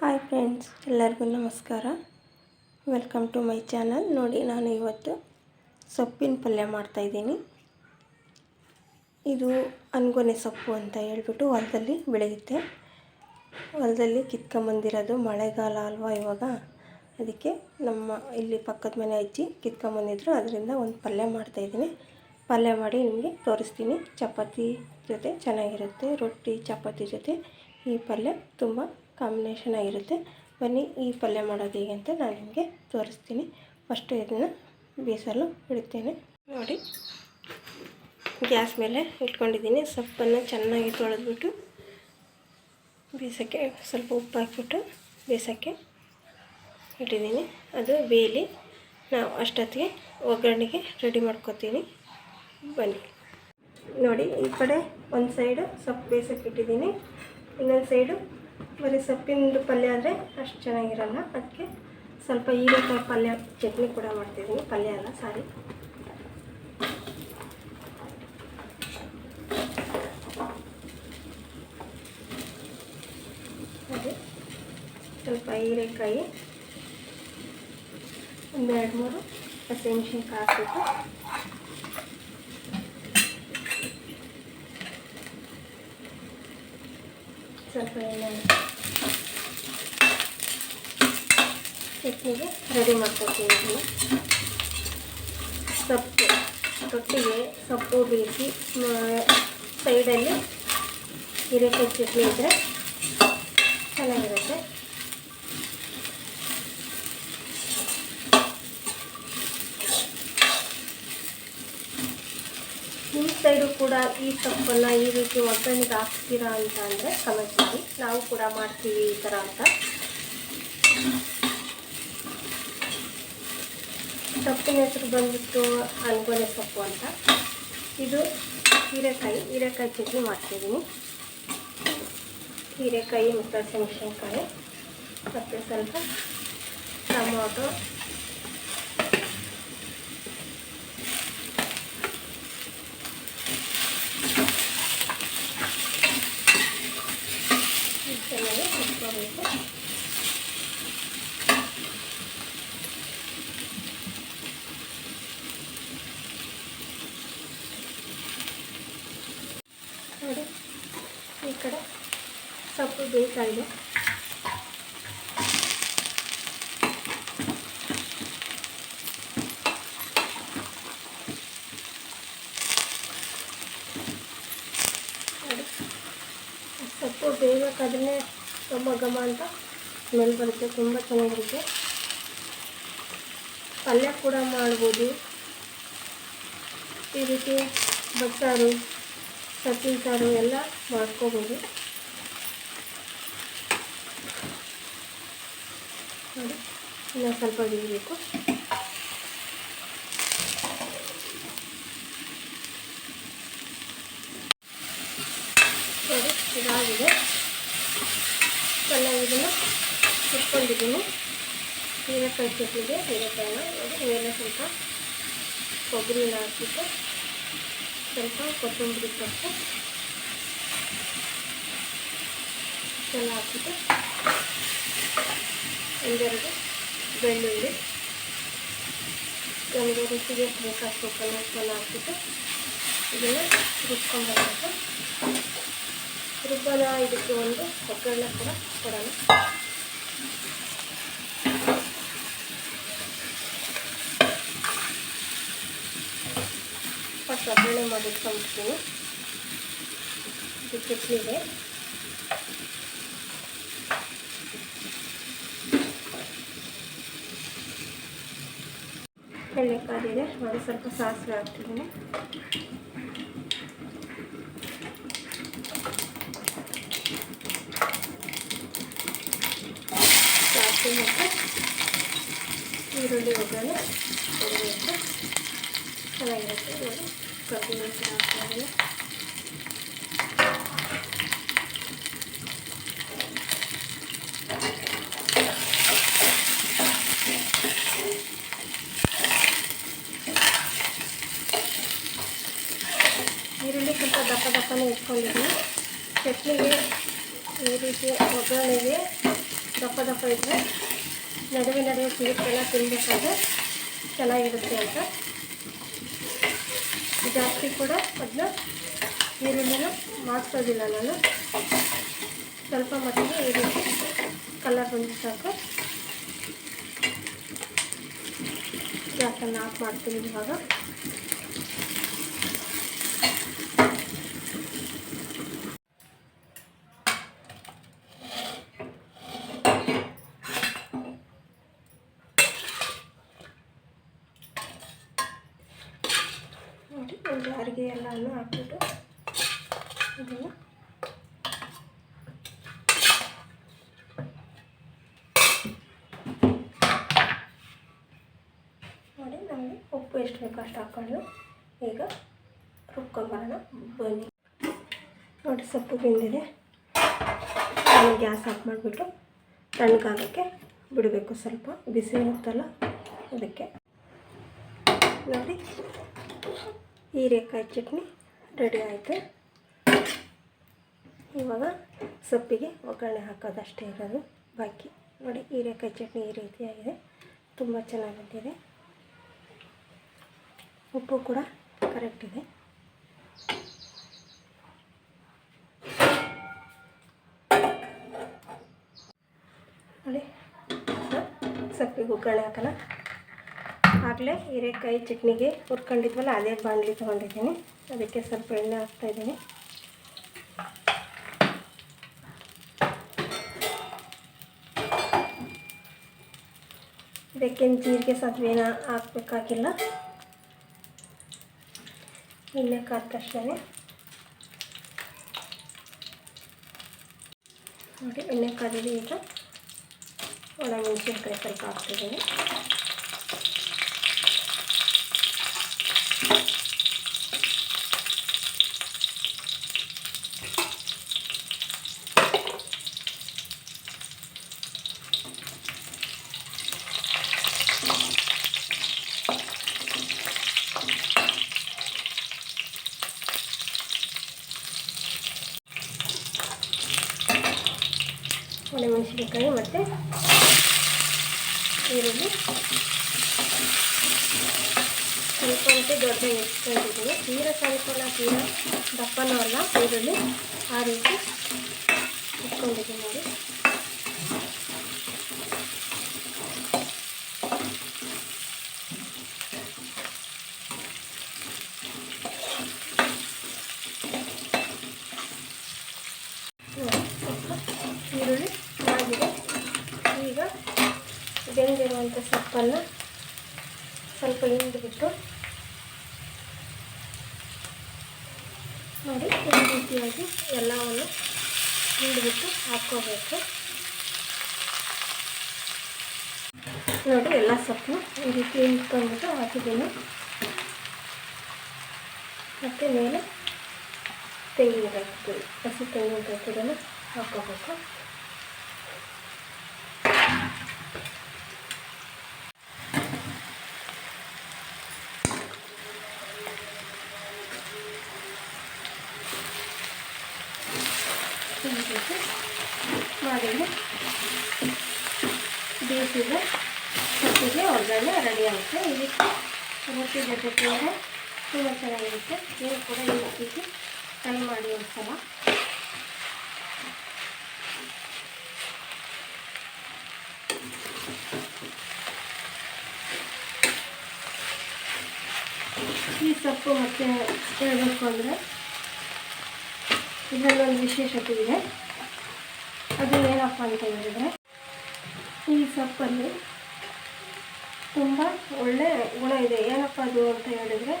Hi friends, ಎಲ್ಲರಿಗೂ ನಮಸ್ಕಾರ. Welcome to my channel. ನೋಡಿ, ನಾನು ಇವತ್ತು ಸೊಪ್ಪಿನ ಪಲ್ಯ ಮಾಡ್ತಾಯಿದ್ದೀನಿ ಇದು ಅನ್ಗೊನೆ ಸೊಪ್ಪು ಅಂತ ಹೇಳ್ಬಿಟ್ಟು ಹೊಲದಲ್ಲಿ ಬೆಳೆಯುತ್ತೆ. ಹೊಲದಲ್ಲಿ ಕಿತ್ಕೊಂಬಂದಿರೋದು ಮಳೆಗಾಲ ಅಲ್ವಾ ಇವಾಗ. ಅದಕ್ಕೆ ನಮ್ಮ ಇಲ್ಲಿ ಪಕ್ಕದ ಮನೆ ಅಜ್ಜಿ ಕಿತ್ಕೊಂಬಂದಿದ್ರು. ಅದರಿಂದ ಒಂದು ಪಲ್ಯ ಮಾಡ್ತಾಯಿದ್ದೀನಿ ಪಲ್ಯ ಮಾಡಿ ನಿಮಗೆ ತೋರಿಸ್ತೀನಿ. ಚಪಾತಿ ಜೊತೆ ಚೆನ್ನಾಗಿರುತ್ತೆ, ರೊಟ್ಟಿ, ಚಪಾತಿ ಜೊತೆ. ಈ ಪಲ್ಯ ತುಂಬ ಕಾಂಬಿನೇಷನ್ ಆಗಿರುತ್ತೆ. ಬನ್ನಿ, ಈ ಪಲ್ಯ ಮಾಡೋದು ಹೇಗೆ ಅಂತ ನಾನು ನಿಮಗೆ ತೋರಿಸ್ತೀನಿ. ಫಸ್ಟು ಇದನ್ನು ಬೇಸಲು ಇಡ್ತೇನೆ ನೋಡಿ, ಗ್ಯಾಸ್ ಮೇಲೆ ಇಟ್ಕೊಂಡಿದ್ದೀನಿ. ಸೊಪ್ಪನ್ನು ಚೆನ್ನಾಗಿ ತೊಳೆದ್ಬಿಟ್ಟು ಬೇಸೋಕ್ಕೆ ಸ್ವಲ್ಪ ಉಪ್ಪು ಹಾಕಿಬಿಟ್ಟು ಬೇಯಿಸೋಕ್ಕೆ ಇಟ್ಟಿದ್ದೀನಿ. ಅದು ಬೇಲಿ ನಾವು ಅಷ್ಟೊತ್ತಿಗೆ ಒಗ್ಗರಣೆಗೆ ರೆಡಿ ಮಾಡ್ಕೊತೀನಿ. ಬನ್ನಿ. ನೋಡಿ, ಈ ಕಡೆ ಒಂದು ಸೈಡು ಸೊಪ್ಪು ಬೇಸಕ್ಕೆ ಇಟ್ಟಿದ್ದೀನಿ. ಇನ್ನೊಂದು ಸೈಡು ಬರೀ ಸೊಪ್ಪಿನದು ಪಲ್ಯ ಅಂದರೆ ಅಷ್ಟು ಚೆನ್ನಾಗಿರಲ್ಲ. ಅದಕ್ಕೆ ಸ್ವಲ್ಪ ಹೀರೆಕಾಯಿ ಪಲ್ಯ, ಚಟ್ನಿ ಕೂಡ ಮಾಡ್ತಿದ್ದೀನಿ. ಪಲ್ಯ ಅಲ್ಲ, ಸಾರಿ. ಅದೇ ಸ್ವಲ್ಪ ಹೀರೆಕಾಯಿ, ಒಂದೆರಡು ಮೂರು ಹಸಿಮೆಣ್ಸಿನ್ಕಾಯಿ ಹಾಕ್ಬಿಟ್ಟು ಚಟ್ನಿಗೆ ರೆಡಿ ಮಾಡ್ಕೊತೀವಿ ಇದನ್ನು. ಸೊಪ್ಪು ರೊಟ್ಟಿಗೆ ಸೊಪ್ಪು ಬೇಯಿಸಿ ಸೈಡಲ್ಲಿ ಹೀರೆಕಾಯಿ ಚಟ್ನಿ ಇದ್ದರೆ ಚೆನ್ನಾಗಿರುತ್ತೆ ನಿಮ್ಮ ಸೈಡು ಕೂಡ ಈ ಸೊಪ್ಪನ್ನು ಈ ರೀತಿ ಒಗ್ಗರಣೆಗೆ ಹಾಕ್ತೀರಾ ಅಂತ ಅಂದರೆ ಕಮೆಂಟ್ ಮಾಡಿ. ನಾವು ಕೂಡ ಮಾಡ್ತೀವಿ ಈ ಥರ ಅಂತ. ಸೊಪ್ಪಿನ ಹೆಸರು ಬಂದ್ಬಿಟ್ಟು ಅನ್ಗೊನೆ ಸೊಪ್ಪು ಅಂತ. ಇದು ಹೀರೆಕಾಯಿ. ಹೀರೆಕಾಯಿ ಚಟ್ನಿ ಮಾಡ್ತಿದ್ದೀನಿ. ಹೀರೆಕಾಯಿ ಮತ್ತು ಹಸಿಮೆಣಸಿನ್ಕಾಯಿ ಮತ್ತು ಸ್ವಲ್ಪ ಟೊಮೊಟೊ ಚೆನ್ನಾಗಿ ಇಟ್ಕೋಬೇಕು ನೋಡಿ ಈ ಕಡೆ ಸೊಪ್ಪು ಬೇಕಾಗಿದೆ ನೋಡಿ ಸೊಪ್ಪು ಬೇಯಬೇಕಾದ್ರೆ ಘಮ ಘಮ ಅಂತ ಸ್ಮೆಲ್ ಬರುತ್ತೆ, ತುಂಬ ಚೆನ್ನಾಗಿರುತ್ತೆ. ಪಲ್ಯ ಕೂಡ ಮಾಡ್ಬೋದು. ಈ ರೀತಿ ಬಸ್ಸಾರು ಸೊಪ್ಪಿನ ಸಾರು ಎಲ್ಲ ಮಾಡ್ಕೋಬೋದು. ನೋಡಿ, ಇನ್ನೂ ಸ್ವಲ್ಪ ಬೇಯಬೇಕು ನೋಡಿ ಇದಾಗಿದೆ ಚೆನ್ನಾಗಿ ಇದನ್ನು ಇಟ್ಕೊಂಡಿದ್ದೀನಿ ಹೀರೆಕಾಯಿ ಚಟ್ನಿಗೆ ಹೀರೆಕಾಯಿನ ಮೇಲೆ ಸ್ವಲ್ಪ ಕೊಬ್ಬರಿನ ಹಾಕಿಬಿಟ್ಟು ಸ್ವಲ್ಪ ಕೊತ್ತಂಬರಿ ಸೊಪ್ಪು ಎಲ್ಲ ಹಾಕಿಬಿಟ್ಟು ಒಂದೆರಡು ಬೆಳ್ಳುಳ್ಳಿ. ನಮಗೆ ರುಚಿಗೆ ಬೇಕಾದ ಸೊಪ್ಪನ್ನು ಉಪ್ಪನ್ನು ಹಾಕ್ಬಿಟ್ಟು ಇದನ್ನು ರುಬ್ಕೊಂಡ್ಬರ್ಬೇಕು. ರುಬ್ಬನ ಇದಕ್ಕೆ ಒಂದು ಒಗ್ಗರಣೆ ಕೂಡ ಕೊಡೋಣ. ಫಸ್ಟ್ ಒಗ್ಗರಣೆ ಮಾಡಿಟ್ಕೊಂಡ್ಬಿಡ್ತೀನಿ ಇದು ಚಟ್ನಿಗೆ. ಎಣ್ಣೆ ಒಂದು ಸ್ವಲ್ಪ ಸಾಸಿವೆ ಹಾಕ್ತಿದ್ದೀನಿ ಸಾಸಿವೆ ಮತ್ತು ಈರುಳ್ಳಿ ಒಗ್ಗರಣೆ ಕೊಡಬೇಕು ಚೆನ್ನಾಗಿರುತ್ತೆ. ನೋಡಿ ಕಬ್ಬಿನ ಮೆಣಸಿನ ಹಾಕ್ತಾಯಿದ್ದೀನಿ ಈರುಳ್ಳಿ ಸ್ವಲ್ಪ ದಪ್ಪ ದಪ್ಪನೇ ಇಟ್ಕೊಂಡಿದ್ದೀನಿ. ಚಟ್ನಿಗೆ ಈ ರೀತಿ ಒಗ್ಗರಣೆಗೆ ದಪ್ಪ ದಪ್ಪ ಇದ್ದರೆ ನಡುವೆ ನಡುವೆ ಸಿಗುತ್ತೆಲ್ಲ ತಿನ್ನಬೇಕಾದ್ರೆ ಚೆನ್ನಾಗಿರುತ್ತೆ ಅಂತ. ಜಾಸ್ತಿ ಕೂಡ ಅದನ್ನ ಈರುಳ್ಳಿನ ಮಾಡಿಸೋದಿಲ್ಲ ನಾನು. ಸ್ವಲ್ಪ ಮಟ್ಟಿಗೆ ಈ ರೀತಿ ಕಲರ್ ಬಂದು ಸಾಕು. ಗ್ಯಾಸನ್ನು ಆಫ್ ಮಾಡ್ತೀನಿ ಇವಾಗ ನೋಡಿ ಒಂದು ಜಾರಿಗೆ ಎಲ್ಲವನ್ನು ಹಾಕ್ಬಿಟ್ಟು ಇದನ್ನು ನೋಡಿ ನಮಗೆ ಉಪ್ಪು ಎಷ್ಟು ಬೇಕೋ ಅಷ್ಟು ಹಾಕ್ಕೊಂಡು ಈಗ ರುಬ್ಕೊಂಬರೋಣ ಬನ್ನಿ. ನೋಡಿ ಸೊಪ್ಪು ಬೆಂದಿದೆ. ಗ್ಯಾಸ್ ಆಫ್ ಮಾಡಿಬಿಟ್ಟು ತಣ್ಣಗಾಗೋಕ್ಕೆ ಬಿಡಬೇಕು ಸ್ವಲ್ಪ. ಬಿಸಿ ಇರುತ್ತಲ್ಲ ಅದಕ್ಕೆ. ನೋಡಿ, ಹೀರೆಕಾಯಿ ಚಟ್ನಿ ರೆಡಿ ಆಯಿತು. ಇವಾಗ ಸೊಪ್ಪಿಗೆ ಒಗ್ಗರಣೆ ಹಾಕೋದಷ್ಟೇ ಇರೋದು. ಬಾಕಿ. ನೋಡಿ, ಹೀರೆಕಾಯಿ ಚಟ್ನಿ ಈ ರೀತಿಯಾಗಿದೆ. ತುಂಬ ಚೆನ್ನಾಗಿ ಉಪ್ಪು ಕೂಡ ಕರೆಕ್ಟ್ ಇದೆ. ನೋಡಿ ಸೊಪ್ಪಿಗೆ ಒಗ್ಗರಣೆ ಹಾಕಲ್ಲ. ಆಗಲೇ ಹೀರೆಕಾಯಿ ಚಟ್ನಿಗೆ ಹುರ್ಕೊಂಡಿದ್ವಲ್ಲ, ಅದೇ ಬಾಂಡ್ಲಿ ತೊಗೊಂಡಿದ್ದೀನಿ. ಅದಕ್ಕೆ ಸ್ವಲ್ಪ ಎಣ್ಣೆ ಹಾಕ್ತಾಯಿದ್ದೀನಿ ಇದಕ್ಕೇನು ಜೀರಿಗೆ ಸಾಸಿವೆನ ಹಾಕ್ಬೇಕಾಗಿಲ್ಲ. ಎಣ್ಣೆ ಕಾದ ನೋಡಿ ಎಣ್ಣೆ ಕಾದಿದೆ ಈಗ ಒಣಮೆಣಸಿನ್ಕಾಯಿ ಸ್ವಲ್ಪ ಹಾಕ್ತಿದ್ದೀನಿ. ಒಣಮೆಣಸಿನ್ಕಾಯಿ ಮತ್ತು ಈರುಳ್ಳಿ. ಸ್ವಲ್ಪ ಮತ್ತು ದೊಡ್ಡ ಇಟ್ಕೊಂಡಿದ್ದೀನಿ ತೀರ ಸ್ವಲ್ಪನ ತೀರ ದಪ್ಪನೂ ಅಲ್ಲ ಈರುಳ್ಳಿ. ಆ ರೀತಿ ಇಟ್ಕೊಂಡಿದ್ದೀನಿ ನೋಡಿ, ಸ್ವಲ್ಪ ಈರುಳ್ಳಿ ಆಗಿದೆ ಈಗ ಬೆಂದಿರುವಂಥ ಸೊಪ್ಪನ್ನು ಸ್ವಲ್ಪ ಹಿಂಡ್ಬಿಟ್ಟು ನೋಡಿ ಈ ರೀತಿಯಾಗಿ ಎಲ್ಲವನ್ನು ಹಿಂಡಿಬಿಟ್ಟು ಹಾಕ್ಕೋಬೇಕು. ನೋಡಿ ಎಲ್ಲ ಸೊಪ್ಪು ಈ ರೀತಿ ಹಿಂಡ್ಕೊಂಡ್ಬಿಟ್ಟು ಹಾಕಿದ್ದೀನಿ. ಮತ್ತು ಮೇಲೆ ತೆಂಗಿನಕಾಯಿ ತುರಿ ಹಸಿ ತೆಂಗಿನಕಾಯಿ ತುರಿನ ಹಾಕ್ಕೋಬೇಕು ಈ ರೀತಿ ಮಾಡಿದ್ರೆ ಬೇಯಿಸಿದ ಸೊಪ್ಪಿಗೆ ಒಗ್ಗರಣೆ ರೆಡಿ ಆಗುತ್ತೆ. ಇದಕ್ಕೆ ರೊಟ್ಟಿ ಜೊತೆ ತಿಂದರೆ ತುಂಬ ಚೆನ್ನಾಗಿರುತ್ತೆ. ನೀವು ಕೂಡ ಈ ರೀತಿ ಟ್ರೈ ಮಾಡಿ ಒಂದ್ಸಲ ಈ ಸೊಪ್ಪು ಮತ್ತೆ ಹೇಳಬೇಕು ಅಂದರೆ ಇದರಲ್ಲೊಂದು ವಿಶೇಷತೆ ಇದೆ. ಅದು ಏನಪ್ಪ ಅಂತ ಹೇಳಿದರೆ ಈ ಸೊಪ್ಪಲ್ಲಿ ತುಂಬ ಒಳ್ಳೆ ಗುಣ ಇದೆ. ಏನಪ್ಪ ಅದು ಅಂತ ಹೇಳಿದರೆ,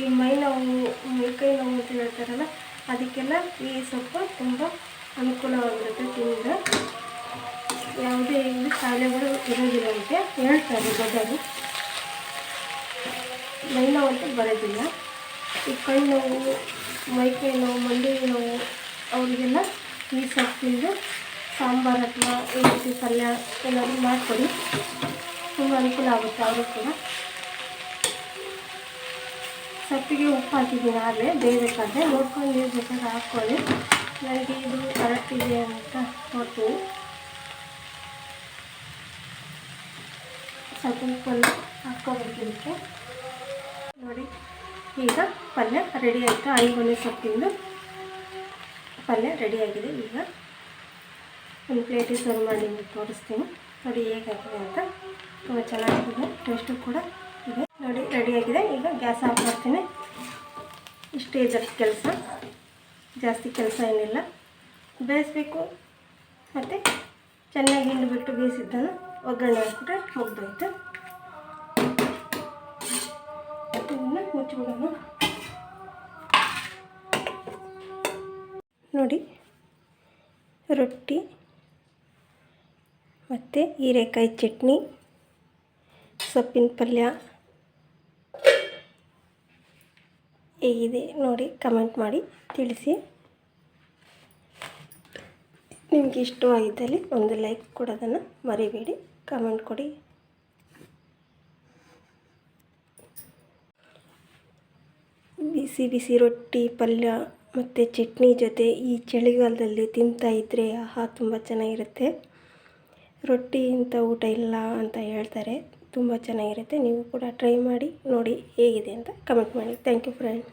ಈ ಮೈ ನೋವು ಮೈಕೈ ನೋವು ಅಂತ ಹೇಳ್ತಾರಲ್ಲ, ಅದಕ್ಕೆಲ್ಲ ಈ ಸೊಪ್ಪು ತುಂಬ ಅನುಕೂಲವಾಗಿರುತ್ತೆ ತಿಂದರೆ. ಯಾವುದೇ ಇಲ್ಲಿ ಕಾಯಿಲೆಗಳು ಇರೋದಿಲ್ಲ ಅಂತ ಹೇಳ್ತಾರೆ ದೊಡ್ಡದು. ಮೈ ನೋವು ಅಂತ ಬರೋದಿಲ್ಲ. ಈ ಕೈ ನೋವು ಮೈಕೈ ನೋವು, ಮಂಡಿ ನೋವು, ಅವರಿಗೆಲ್ಲ ಈ ಸೊಪ್ಪಿಂದು ಸಾಂಬಾರು ಅಥವಾ ಈ ರೀತಿ ಪಲ್ಯ ಏನಾದರೂ ಮಾಡಿಕೊಡಿ. ತುಂಬ ಅನುಕೂಲ ಆಗುತ್ತೆ ಅವರು ಕೂಡ. ಸೊಪ್ಪಿಗೆ ಉಪ್ಪು ಹಾಕಿದ್ದೀನಿ ಆಗಲೇ, ಬೇಯಬೇಕಾದ್ರೆ. ನೋಡ್ಕೊಂಡು ನೀರು ಬೇಕಾದ್ರೆ ಹಾಕ್ಕೊಳ್ಳಿ. ನನಗೆ ಇದು ಕರೆಕ್ಟ್ ಇದೆ ಅಂತ ನೋಡ್ತೀನಿ ಸ್ವಲ್ಪ ಉಪ್ಪನ್ನು ಹಾಕ್ಕೋಬೇಕು ಇದಕ್ಕೆ. ನೋಡಿ, ಈಗ ಪಲ್ಯ ರೆಡಿ ಆಯಿತು? ಐಗೊನೆ ಸೊಪ್ಪಿಂದು ಪಲ್ಯ ರೆಡಿಯಾಗಿದೆ ಈಗ. ಒಂದು ಪ್ಲೇಟಿಗೆ ಸರ್ವ್ ಮಾಡಿ ತೋರಿಸ್ತೀನಿ. ನೋಡಿ ಹೇಗಾಗಿದೆ ಅಂತ. ತುಂಬ ಚೆನ್ನಾಗಿದೆ. ಟೇಸ್ಟು ಕೂಡ ಇದೆ. ನೋಡಿ ರೆಡಿಯಾಗಿದೆ ಈಗ ಗ್ಯಾಸ್ ಆಫ್ ಮಾಡ್ತೀನಿ. ಇಷ್ಟೇ ಇದರ ಕೆಲಸ. ಜಾಸ್ತಿ ಕೆಲಸ ಏನಿಲ್ಲ. ಬೇಯಿಸ್ಬೇಕು. ಮತ್ತು ಚೆನ್ನಾಗಿ ಹಿಂಡಿಬಿಟ್ಟು ಬೇಯಿಸಿದ್ದನ್ನು ಒಗ್ಗರಣೆ ಹಾಕ್ಬಿಟ್ರೆ ಮುಗ್ದೋಯ್ತು ಇದನ್ನು ಮುಚ್ಚಿಬಿಡೋಣ. ನೋಡಿ, ರೊಟ್ಟಿ. ಮತ್ತು ಹೀರೆಕಾಯಿ ಚಟ್ನಿ, ಸೊಪ್ಪಿನ ಪಲ್ಯ. ಹೇಗಿದೆ ನೋಡಿ ಕಮೆಂಟ್ ಮಾಡಿ ತಿಳಿಸಿ. ನಿಮಗೆ ಇಷ್ಟವಾಗಿದ್ದಲ್ಲಿ ಒಂದು ಲೈಕ್ ಕೊಡೋದನ್ನು ಮರಿಬೇಡಿ, ಕಮೆಂಟ್ ಕೊಡಿ. ಬಿಸಿ ಬಿಸಿ ರೊಟ್ಟಿ, ಪಲ್ಯ ಮತ್ತು ಚಟ್ನಿ ಜೊತೆ ಈ ಚಳಿಗಾಲದಲ್ಲಿ ತಿಂತಾ ಇದ್ದರೆ ಆಹಾ, ತುಂಬ ಚೆನ್ನಾಗಿರುತ್ತೆ. ರೊಟ್ಟಿ ಇಂಥ ಊಟ ಇಲ್ಲ ಅಂತ ಹೇಳ್ತಾರೆ. ತುಂಬ ಚೆನ್ನಾಗಿರುತ್ತೆ. ನೀವು ಕೂಡ ಟ್ರೈ ಮಾಡಿ ನೋಡಿ ಹೇಗಿದೆ ಅಂತ ಕಮೆಂಟ್ ಮಾಡಿ. Thank you friend